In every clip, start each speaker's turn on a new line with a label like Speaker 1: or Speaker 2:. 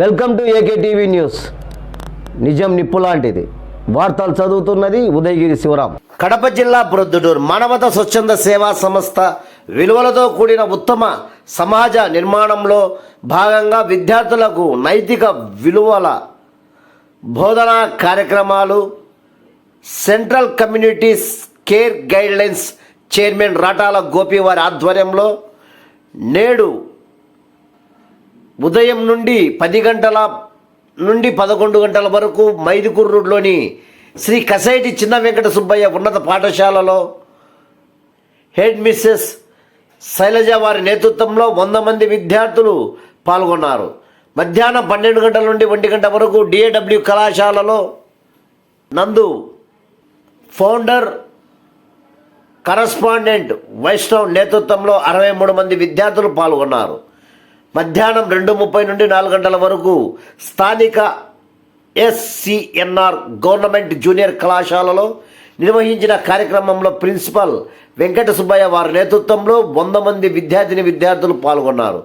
Speaker 1: Welcome to A K TV news. నిజం నిప్పు లాంటిది. వార్తలు చదువుతున్నది ఉదయగిరి శివరాం. కడప జిల్లా ప్రొద్దుటూరు మానవత స్వచ్ఛంద సేవా సంస్థ విలువలతో కూడిన ఉత్తమ సమాజ నిర్మాణంలో భాగంగా విద్యార్థులకు నైతిక విలువల బోధనా కార్యక్రమాలు central communities care guidelines chairman Ratala Gopi వారి ఆధ్వర్యంలో నేడు ఉదయం నుండి పది గంటల నుండి పదకొండు గంటల వరకు మైదుకూరు రోడ్లోని శ్రీ కసైటి చిన్న వెంకట సుబ్బయ్య ఉన్నత పాఠశాలలో హెడ్ మిస్సెస్ శైలజ వారి నేతృత్వంలో వంద మంది విద్యార్థులు పాల్గొన్నారు. మధ్యాహ్నం పన్నెండు గంటల నుండి ఒంటి గంట వరకు డిఏడబ్ల్యూ కళాశాలలో నందు ఫౌండర్ కరస్పాండెంట్ వైష్ణవ్ నేతృత్వంలో అరవై మూడు మంది విద్యార్థులు పాల్గొన్నారు. మధ్యాహ్నం రెండు ముప్పై నుండి నాలుగు గంటల వరకు స్థానిక ఎస్సిఎన్ఆర్ గవర్నమెంట్ జూనియర్ కళాశాలలో నిర్వహించిన కార్యక్రమంలో ప్రిన్సిపల్ వెంకట సుబ్బయ్య వారి నేతృత్వంలో వంద మంది విద్యార్థిని విద్యార్థులు పాల్గొన్నారు.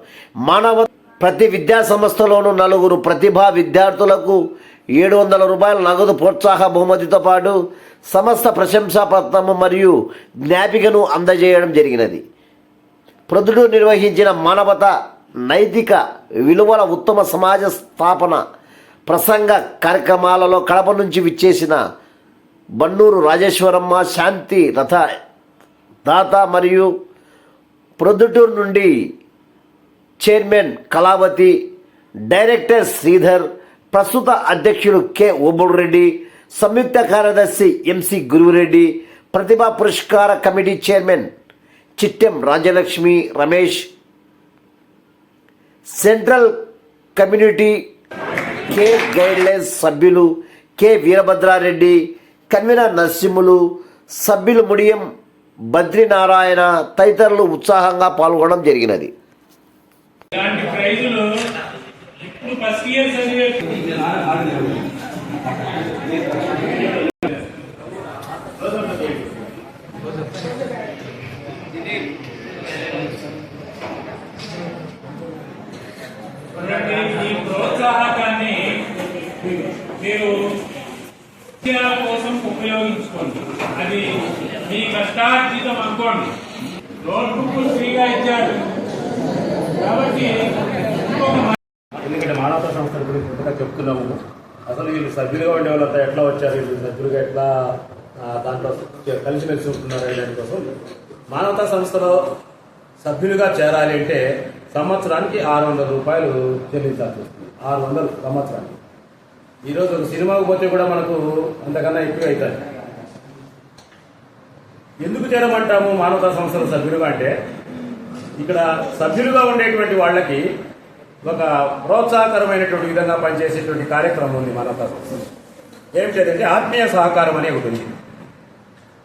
Speaker 1: మానవ ప్రతి విద్యా సంస్థలోనూ నలుగురు ప్రతిభా విద్యార్థులకు ఏడు వందల రూపాయల నగదు ప్రోత్సాహ బహుమతితో పాటు సమస్త ప్రశంసాపత్రము మరియు జ్ఞాపికను అందజేయడం జరిగినది. ప్రొద్దుడు నిర్వహించిన మానవత నైతిక విలువల ఉత్తమ సమాజ స్థాపన ప్రసంగ కార్యక్రమాలలో కడప నుంచి విచ్చేసిన బన్నూరు రాజేశ్వరమ్మ శాంతి రథ దాత మరియు ప్రొద్దుటూరు నుండి చైర్మన్ కళావతి డైరెక్టర్ శ్రీధర్ ప్రస్తుత అధ్యక్షులు కె. రెడ్డి సంయుక్త కార్యదర్శి ఎంసి గురువురెడ్డి ప్రతిభా పురస్కార committee chairman Chittem Rajalakshmi Ramesh central community care guidelines సభ్యులు కె వీరభద్రారెడ్డి కన్వీనర్ నరసింహులు సభ్యులు ముడియం బద్రీనారాయణ తదితరులు ఉత్సాహంగా పాల్గొనడం జరిగినది.
Speaker 2: ఇలాంటి ప్రైజులు ఇప్పుడు ఫస్ట్ ఇయర్ చదివే చూడండి, ఈ ప్రోత్సాహకాన్ని మీరు విద్య కోసం ఉపయోగించుకోండి అది మీ అనుకోండి. నోట్బుక్ ఫ్రీగా ఇచ్చారు కాబట్టి
Speaker 3: ఎందుకంటే మానవతా సంస్థల గురించి ఇంతగా చెప్తున్నాము. అసలు వీళ్ళు సభ్యులుగా ఉండే వాళ్ళంతా ఎట్లా వచ్చారు? వీళ్ళు సభ్యులుగా ఎట్లా దాంట్లో కలిసిమెలిసి ఉంటున్నారు అనే దానికోసం మానవతా సంస్థలో సభ్యులుగా చేరాలి అంటే సంవత్సరానికి ఆరు వందల రూపాయలు చెల్లించాల్సి వస్తుంది. ఆరు వందలు సంవత్సరానికి. ఈరోజు సినిమాకు పోతే కూడా మనకు అంతకన్నా ఎక్కువ అవుతుంది ఎందుకు చేరమంటాము మానవతా సంస్థల సభ్యులుగా అంటే ఇక్కడ సభ్యులుగా ఉండేటువంటి వాళ్ళకి ఒక ప్రోత్సాహకరమైనటువంటి విధంగా పనిచేసేటువంటి కార్యక్రమం ఉంది మానవతా సంస్థ ఏమిటంటే ఆత్మీయ సహకారం అనే ఒకటి ఉంది.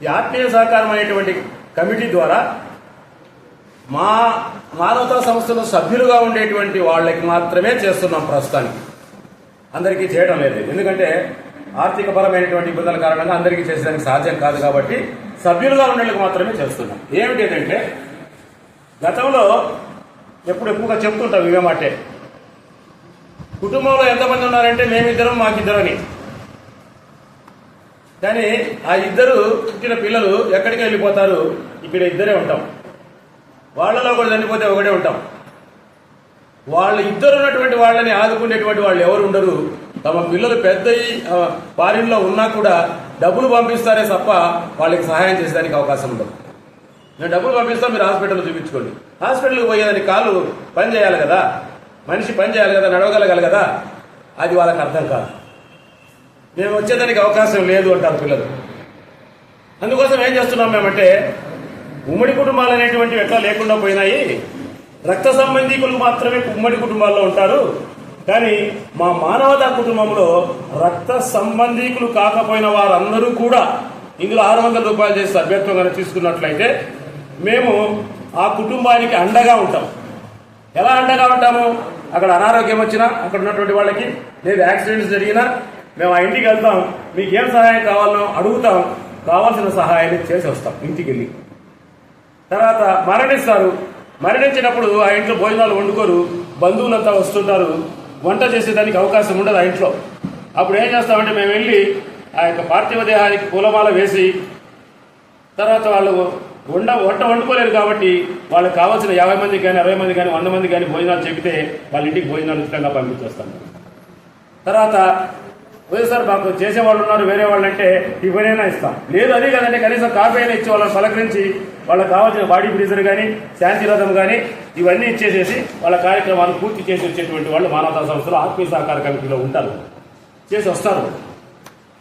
Speaker 3: ఈ ఆత్మీయ సహకారం అనేటువంటి కమిటీ ద్వారా మా మానవతా సంస్థలో సభ్యులుగా ఉండేటువంటి వాళ్ళకి మాత్రమే చేస్తున్నాం ప్రస్తుతానికి. అందరికీ చేయడం లేదు. ఎందుకంటే ఆర్థిక పరమైనటువంటి ఇబ్బందుల కారణంగా అందరికీ చేసేదానికి సాధ్యం కాదు కాబట్టి సభ్యులుగా ఉండేందుకు మాత్రమే చేస్తున్నాం. ఏమిటి ఏంటంటే గతంలో ఎప్పుడు ఎక్కువగా చెప్తుంటాం ఇవేమాటే కుటుంబంలో ఎంతమంది ఉన్నారంటే మేమిద్దరం మాకిద్దరని. కానీ ఆ ఇద్దరు పుట్టిన పిల్లలు ఎక్కడికి వెళ్ళిపోతారు? ఇక్కడ ఇద్దరే ఉంటాం. వాళ్ళలో కూడా చనిపోతే ఒకటే ఉంటాం. వాళ్ళు ఇద్దరు ఉన్నటువంటి వాళ్ళని ఆదుకునేటువంటి వాళ్ళు ఎవరు ఉండరు. తమ పిల్లలు పెద్ద ఫారిన్లో ఉన్నా కూడా డబ్బులు పంపిస్తారే తప్ప వాళ్ళకి సహాయం చేసేదానికి అవకాశం ఉండదు. నేను డబ్బులు పంపిస్తాం మీరు హాస్పిటల్లో చూపించుకోండి. హాస్పిటల్కి పోయేదానికి కాళ్ళు పని చేయాలి కదా? మనిషి పని చేయాలి కదా? నడవగలగాలి కదా? అది వాళ్ళకి అర్థం కాదు. మేము వచ్చేదానికి అవకాశం లేదు అంటారు పిల్లలు. అందుకోసం ఏం చేస్తున్నాం మేమంటే ఉమ్మడి కుటుంబాలు అనేటువంటివి ఎట్లా లేకుండా పోయినాయి? రక్త సంబంధీకులు మాత్రమే ఉమ్మడి కుటుంబాల్లో ఉంటారు. కానీ మా మానవతా కుటుంబంలో రక్త సంబంధీకులు కాకపోయిన వారందరూ కూడా ఇందులో ఆరు వందల రూపాయలు చేసి సభ్యత్వం కనుక తీసుకున్నట్లయితే మేము ఆ కుటుంబానికి అండగా ఉంటాం. ఎలా అండగా ఉంటాము? అక్కడ అనారోగ్యం వచ్చినా అక్కడ ఉన్నటువంటి వాళ్ళకి లేదా యాక్సిడెంట్స్ జరిగినా మేము ఆ ఇంటికి వెళ్తాం. మీకు ఏం సహాయం కావాలనో అడుగుతాం. కావాల్సిన సహాయాన్ని చేసి వస్తాం ఇంటికి వెళ్ళి తర్వాత మరణిస్తారు. మరణించినప్పుడు ఆ ఇంట్లో భోజనాలు వండుకోరు బంధువులంతా వస్తుంటారు వంట చేసేదానికి అవకాశం ఉండదు ఆ ఇంట్లో. అప్పుడు ఏం చేస్తామంటే మేము వెళ్ళి ఆ యొక్క పార్థివ దేహానికి పూలమాల వేసి తర్వాత వాళ్ళు వండ వంట వండుకోలేరు కాబట్టి వాళ్ళకి కావాల్సిన యాభై మంది కానీ అరవై మంది కానీ వంద మంది కానీ భోజనాలు చెబితే వాళ్ళ ఇంటికి భోజనాలు ఉచితంగా పంపించేస్తాం. తర్వాత "లేదు సార్ మాకు చేసేవాళ్ళు ఉన్నారు వేరే వాళ్ళు అంటే ఇవ్వనైనా ఇస్తాం. లేదు అదే కదంటే కనీసం కాఫీ అయినా ఇచ్చి వాళ్ళని పలకరించి వాళ్ళకి కావాల్సిన బాడీ బ్రీజర్ కానీ శాంతిరథం కానీ ఇవన్నీ ఇచ్చేసేసి వాళ్ళ కార్యక్రమాలు పూర్తి చేసి వచ్చేటువంటి వాళ్ళు మానవతా సంస్థలు ఆత్మీయ సహకార కమిటీలో ఉంటారు. చేసి వస్తారు.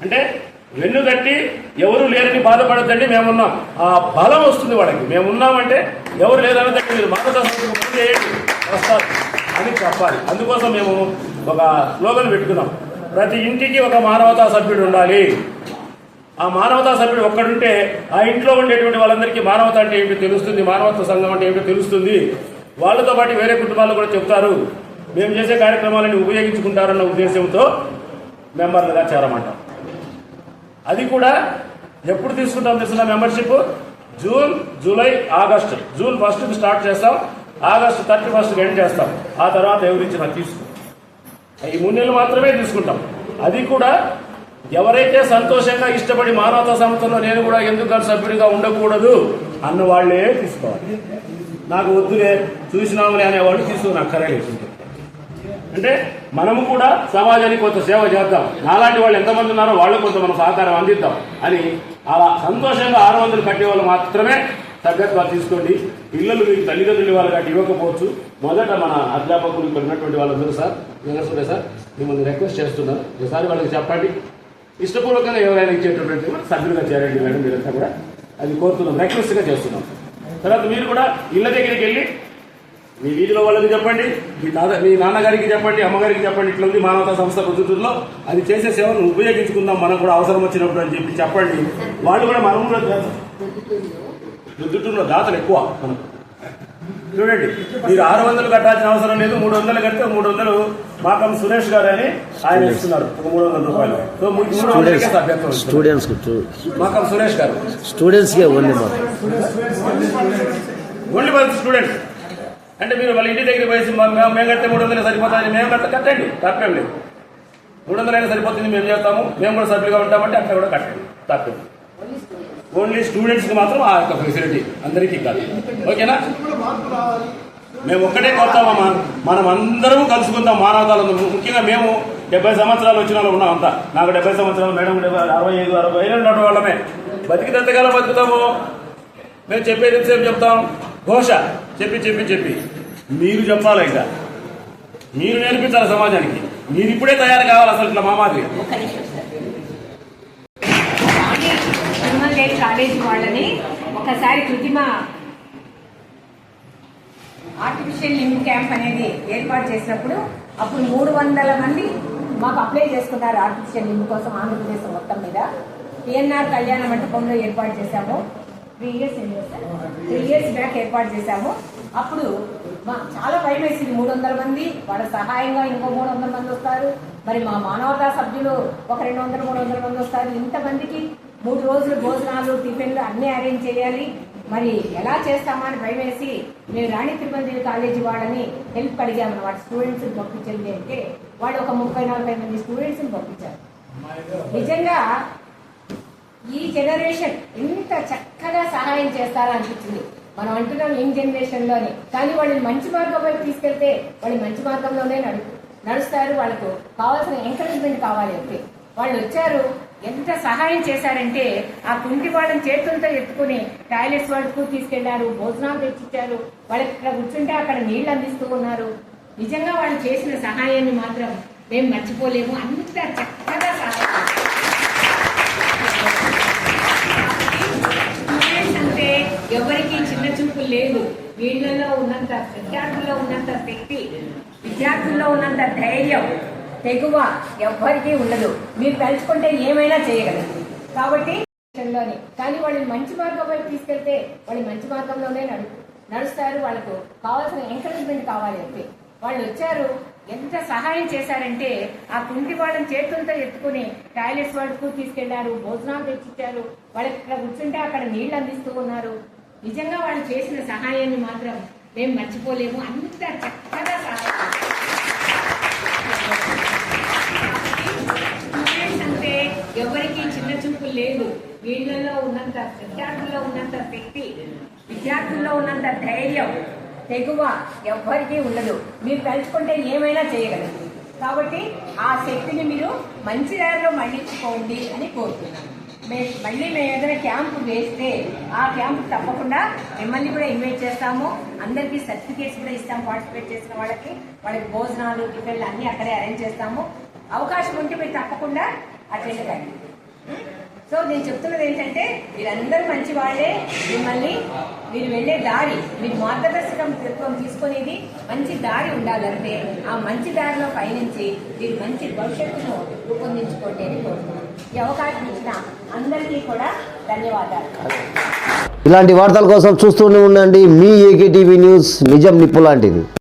Speaker 3: అంటే వెన్నుదట్టి ఎవరు లేరని బాధపడద్దండి మేమున్నాం. ఆ బలం వస్తుంది వాళ్ళకి. మేమున్నామంటే ఎవరు లేరనదండి మీరు మానవతా సంస్థకు పని చేయండి. వస్తారు. అని చెప్పాలి. అందుకోసం మేము ఒక స్లోగన్ పెట్టుకున్నాం. ప్రతి ఇంటికి ఒక మానవతా సభ్యుడు ఉండాలి. ఆ మానవతా సభ్యుడు ఒక్కడుంటే ఆ ఇంట్లో ఉండేటువంటి వాళ్ళందరికీ మానవత అంటే ఏమిటో తెలుస్తుంది మానవత్వ సంఘం అంటే ఏమిటో తెలుస్తుంది. వాళ్ళతో పాటు వేరే కుటుంబాలు కూడా చెప్తారు మేము చేసే కార్యక్రమాలని ఉపయోగించుకుంటారన్న ఉద్దేశంతో మెంబర్లుగా చేరమంటాం. అది కూడా ఎప్పుడు తీసుకుంటాం తెలిసిన membership? June July August. June ఫస్ట్కి స్టార్ట్ చేస్తాం ఆగస్టు థర్టీ ఫస్ట్ ఎండ్ చేస్తాం. ఆ తర్వాత ఎవరిచ్చినా తీసుకో. ఈ మూడు నెలలు మాత్రమే తీసుకుంటాం. అది కూడా ఎవరైతే సంతోషంగా ఇష్టపడి మానవతా సంస్థలో నేను కూడా ఎందుకు సభ్యుడిగా ఉండకూడదు అన్న వాళ్ళే తీసుకోవాలి. నాకు వద్దులే చూసినాములే అనేవాళ్ళు తీసుకుని అక్కర్లేదు. అంటే మనము కూడా సమాజానికి కొంత సేవ చేద్దాం. నాలాంటి వాళ్ళు ఎంతమంది ఉన్నారో వాళ్ళు కొంత మనం సహకారం అందిద్దాం. అని అలా సంతోషంగా ఆరు వందలు కట్టే వాళ్ళు మాత్రమే తగ్గట్టుగా తీసుకోండి. పిల్లలు మీకు తల్లిదండ్రులు వాళ్ళు కాబట్టి ఇవ్వకపోవచ్చు. మొదట మన అధ్యాపకులు ఇక్కడ ఉన్నటువంటి వాళ్ళందరూ సార్ నిరసనే సార్ మిమ్మల్ని రిక్వెస్ట్ చేస్తున్నాను ఒకసారి వాళ్ళకి చెప్పండి. ఇష్టపూర్వకంగా ఎవరైనా ఇచ్చేటటువంటి సభ్యులుగా చేరండి మేడం మీరంతా కూడా. అది కోరుతున్నాం. రిక్వెస్ట్గా చేస్తున్నాం. తర్వాత మీరు కూడా ఇళ్ళ దగ్గరికి వెళ్ళి మీ వీధిలో వాళ్ళకి చెప్పండి. మీ తాత మీ నాన్నగారికి చెప్పండి అమ్మగారికి చెప్పండి. ఇట్లా ఉంది మానవతా సంస్థ పొద్దుటూరులో అది చేసే సేవను ఉపయోగించుకుందాం. మనం కూడా అవసరం వచ్చినప్పుడు అని చెప్పి చెప్పండి. వాళ్ళు కూడా మనం కూడా పొద్దుటూరులో దాతలు ఎక్కువ మనకు చూడండి మీరు ఆరు వందలు కట్టాల్సిన అవసరం లేదు మూడు వందలు కడితే మూడు వందలు మాకం సురేష్ గారు అని ఆయన ఇస్తున్నారు. ఒక మూడు వందల రూపాయలు. సో మూడు వందలకే.
Speaker 1: స్టూడెంట్స్కి
Speaker 3: మాకం సురేష్ గారు.
Speaker 1: స్టూడెంట్స్కే ఓన్లీ
Speaker 3: ఓన్లీ స్టూడెంట్స్ అంటే మీరు వాళ్ళ ఇంటి దగ్గర పోయి మేము కడితే మూడు వందలు సరిపోతుంది మేము కడితే కట్టండి. తప్పేం లేదు. మూడు వందలైనా సరిపోతుంది మేము చేస్తాము. మేము కూడా సభ్యులుగా ఉంటామంటే అట్లా కూడా కట్టండి. తప్పేం. ఓన్లీ స్టూడెంట్స్కి మాత్రం ఆ యొక్క ఫెసిలిటీ అందరికీ కాదు ఓకేనా? మేము ఒక్కటే కోరుతామమ్మా మనం అందరం కలుసుకుందాం మానవతాలు ముఖ్యంగా మేము డెబ్బై సంవత్సరాలు వచ్చిన వాళ్ళు ఉన్నాం అంతా. నాకు డెబ్బై సంవత్సరాలు మేడం డెబ్బై అరవై ఐదు అరవై ఐదు ఉన్న వాళ్ళమే. బతికి ఎంతకాలం బతుకుతాము? మేము చెప్పేది ఎంతసేపు చెప్తాం? ఘోష. చెప్పి చెప్పి చెప్పి. మీరు చెప్పాలి ఇంకా. మీరు నేర్పించాలి సమాజానికి. మీరు ఇప్పుడే తయారు కావాలి అసలు ఇట్లా మా మాదిరి
Speaker 4: ఒక్క కాలేజ్ వాళ్ళని ఒకసారి కృత్రిమ ఆర్టిఫిషియల్ లింబ్ క్యాంప్ అనేది ఏర్పాటు చేసినప్పుడు అప్పుడు మూడు వందల మంది మాకు అప్లై చేసుకున్నారు ఆర్టిఫిషియల్ లింబ్ కోసం ఆంధ్రప్రదేశ్ మొత్తం మీద. పిఎన్ఆర్ కళ్యాణ మంటపంలో ఏర్పాటు చేశాము. Three years three years back ఏర్పాటు చేశాము. అప్పుడు మా చాలా భయం వేసింది. మూడు వందల మంది వాళ్ళ సహాయంగా ఇంకో మూడు వందల మంది వస్తారు. మరి మా మానవతా సభ్యులు ఒక రెండు వందల మూడు వందల మంది వస్తారు. ఇంతమందికి మూడు రోజులు భోజనాలు టిఫిన్లు అన్నీ అరేంజ్ చేయాలి. మరి ఎలా చేస్తామా అని భయం వేసి మేము రాణి తిరుపతి కాలేజీ వాళ్ళని హెల్ప్ అడిగాము అనమాట స్టూడెంట్స్ని పంపించండి అంటే వాళ్ళు ఒక ముప్పై నలభై మంది స్టూడెంట్స్ని పంపించారు. నిజంగా ఈ జనరేషన్ ఎంత చక్కగా సహాయం చేస్తారా అనిపించింది. మనం అంటున్నాం యంగ్ జనరేషన్లోనే కానీ వాళ్ళని మంచి మార్గం వైపు తీసుకెళ్తే వాళ్ళు మంచి మార్గంలోనే నడు నడుస్తారు. వాళ్ళకు కావాల్సిన ఎంకరేజ్మెంట్ కావాలి అంటే వాళ్ళు వచ్చారు ఎంత సహాయం చేశారంటే ఆ కుంటి వాళ్ళని చేతులతో ఎత్తుకుని టాయిలెట్స్ వరకు తీసుకెళ్ళారు భోజనాలు తెచ్చిచ్చారు. వాళ్ళకి ఇక్కడ కూర్చుంటే అక్కడ నీళ్ళు అందిస్తూ ఉన్నారు. నిజంగా వాళ్ళు చేసిన సహాయాన్ని మాత్రం మేము మర్చిపోలేము. అంత చక్కగా సహాయం స్టూడెంట్స్ అంటే ఎవరికి చిన్న చూపు లేదు. వీళ్ళలో ఉన్నంత విద్యార్థుల్లో ఉన్నంత శక్తి విద్యార్థుల్లో ఉన్నంత ధైర్యం తెగువ ఎవ్వరికీ ఉండదు. మీరు తలుచుకుంటే ఏమైనా చేయగలరు. కాబట్టి లోని కానీ వాళ్ళని మంచి మార్గం వైపు తీసుకెళ్తే వాళ్ళు మంచి మార్గంలోనే నడు నడుస్తారు. వాళ్ళకు కావాల్సిన ఎంకరేజ్మెంట్ కావాలి అంతే. వాళ్ళు వచ్చారు ఎంత సహాయం చేశారంటే ఆ కుంటి వాళ్ళని చేతులతో ఎత్తుకుని టాయిలెట్స్ వరకు తీసుకెళ్ళారు భోజనాలు తెచ్చిచ్చారు. వాళ్ళకి ఇక్కడ కూర్చుంటే అక్కడ నీళ్ళు అందిస్తూ ఉన్నారు. నిజంగా వాళ్ళు చేసిన సహాయాన్ని మాత్రం మేము మర్చిపోలేము. అంత చక్కగా సహాయం ఎవరికి చిన్న చూపు లేదు. వీళ్ళలో ఉన్నంత విద్యార్థుల్లో ఉన్నంత శక్తి విద్యార్థుల్లో ఉన్నంత ధైర్యం తెగువ ఎవ్వరికీ ఉండదు. మీరు తలుచుకుంటే ఏమైనా చేయగలరు. కాబట్టి ఆ శక్తిని మీరు మంచి దారిలో మళ్ళించుకోండి అని కోరుతున్నాను. మళ్ళీ మేము ఏదైనా క్యాంప్ వేస్తే ఆ క్యాంప్ తప్పకుండా మిమ్మల్ని కూడా ఇన్వైట్ చేస్తాము. అందరికీ సర్టిఫికేట్స్ కూడా ఇస్తాము పార్టిసిపేట్ చేసిన వాళ్ళకి. వాళ్ళకి భోజనాలు టిఫిన్లు అన్నీ అక్కడే అరేంజ్ చేస్తాము. అవకాశం ఉంటే మీరు తప్పకుండా అటెండ్ కండి సో నేను చెప్తున్నది ఏంటంటే మీరందరూ మంచి వాళ్ళే. మిమ్మల్ని మీరు వెళ్ళే దారి మీరు మార్గదర్శకత్వం తీసుకునేది మంచి దారి ఉండాలంటే ఆ మంచి దారిలో పయనించి మీరు మంచి భవిష్యత్తును రూపొందించుకోండి అని కోరుతున్నాను. ఈ అవకాశం ఇచ్చిన అందరికీ కూడా ధన్యవాదాలు.
Speaker 1: ఇలాంటి వార్తల కోసం చూస్తూనే ఉండండి. మీ ఏకే టీవీ న్యూస్ నిజం నిప్పు లాంటిది.